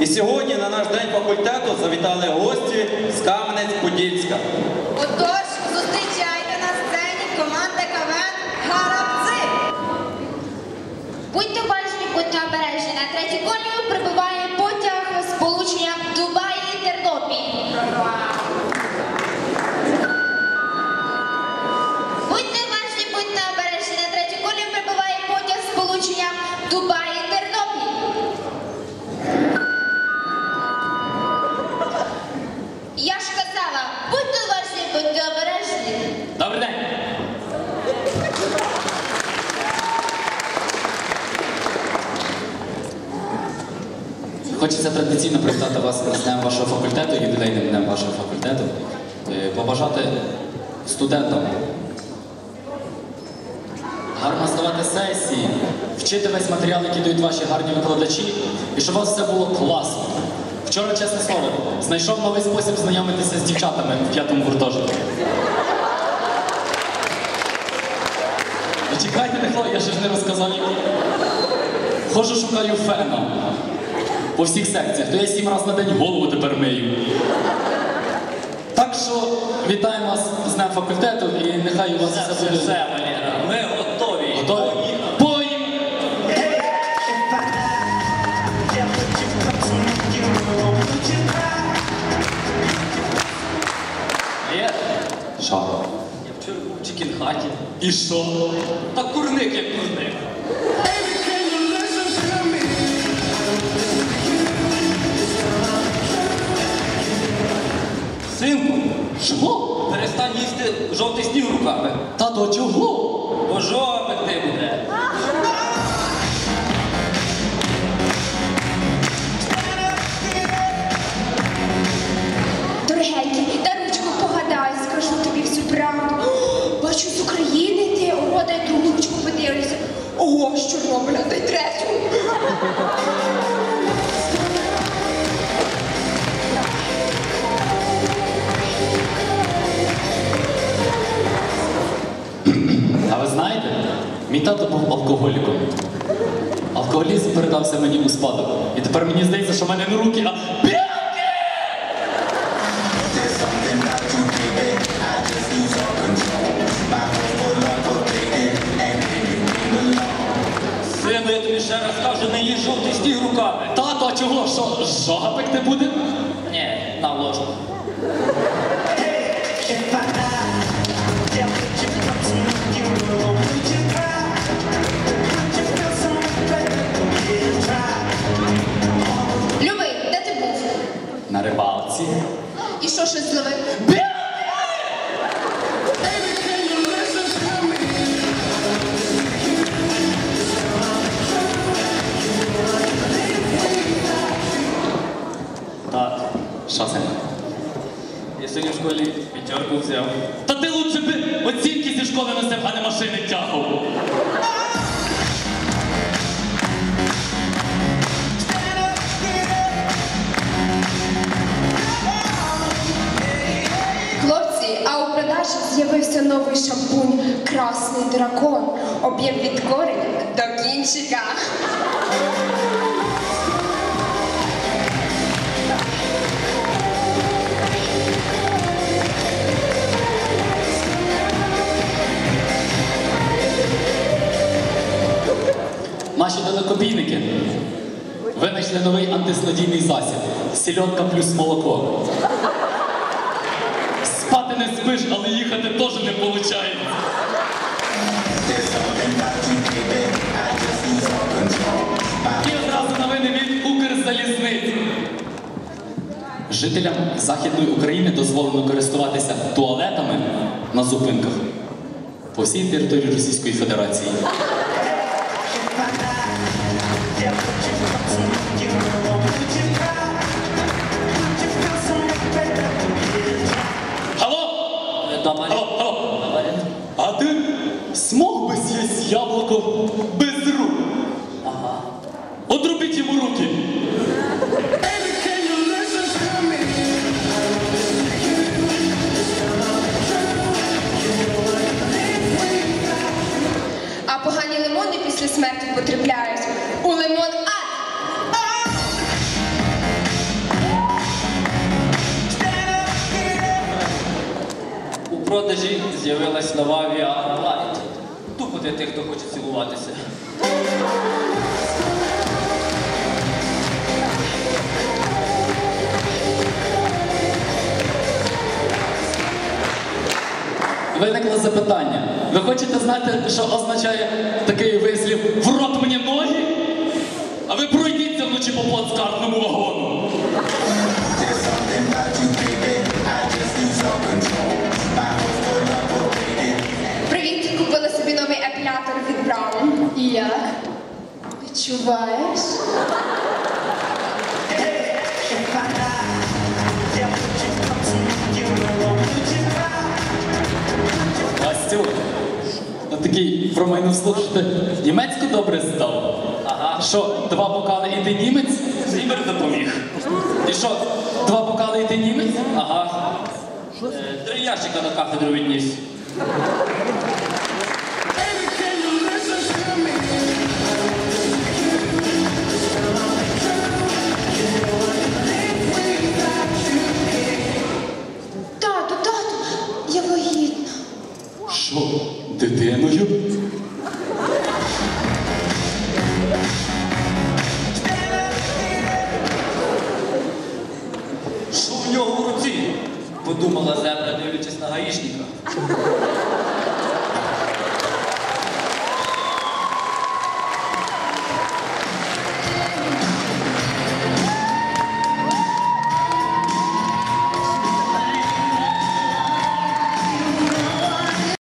І сьогодні на наш день факультету завітали гості з Кам'янець-Подільська. Отож, зустрічайте на сцені команда КВН Гарабци. Будьте уважні, будьте обережні. На третій колію прибуває потяг з полученням Дубай-Тернопіль. Будьте уважні, будьте обережні. На третій колію прибуває потяг з полученням Дубай-Тернопіль. Я ж казала, будьте уважні, будьте обережні. Добрий день. Хочеться традиційно привітати вас з днем вашого факультету, ювілейним днем вашого факультету. Е, Побажати студентам гарно здавати сесії, вчити весь матеріал, який дають ваші гарні викладачі, і щоб у вас все було класно. Вчора, чесне слово, знайшов новий спосіб знайомитися з дівчатами в п'ятому гуртожитку. Чекайте, не хлоп, я ще ж не розказав. Хожу, шукаю фена по всіх секціях, то я сім разів на день голову тепер мию. Так що вітаємо вас з днем факультету і нехай у вас все Все, буде. все, Валера, ми готові. Готові? Поїм! Є. Що? Я вчора був в чікін-хаті. І що? Та курник як курник. Жовтий сніг руками. Тато, чого? Бо жовтий ти буде. А ви знаєте, мій тато був алкоголіком. Алкоголізм передався мені у спадок. І тепер мені здається, що в мене не руки, а рибалці. І що щось зловив? Так. Що це? Я сьогодні в школі п'ятерку взяв. Об'єм від кореня до кінчика. Наші далекобійники винайшли новий антисладійний засіб. Сільотка плюс молоко. Спати не спиш, але їхати теж не виходить. Жителям Західної України дозволено користуватися туалетами на зупинках по всій території Російської Федерації. ему руки. А погані лимони після смерті потрапляють у лимон ад. У продажі з'явилась нова Viagra Light. Тупо для тих, хто хоче цілуватися. Виникло запитання. Ви хочете знати, що означає такий вислів в рот мені ноги? А ви пройдіться вночі по плацкартному вагону. Привіт, купила собі новий епілятор від Браун. І як? Відчуваєш? Такий мене слухати. Німецьку добре здав. Ага. Що, два бокали і ти німець? Зібер допоміг. І що, два бокали і ти німець? Ага. Е, Три ящика на кафедру відніс.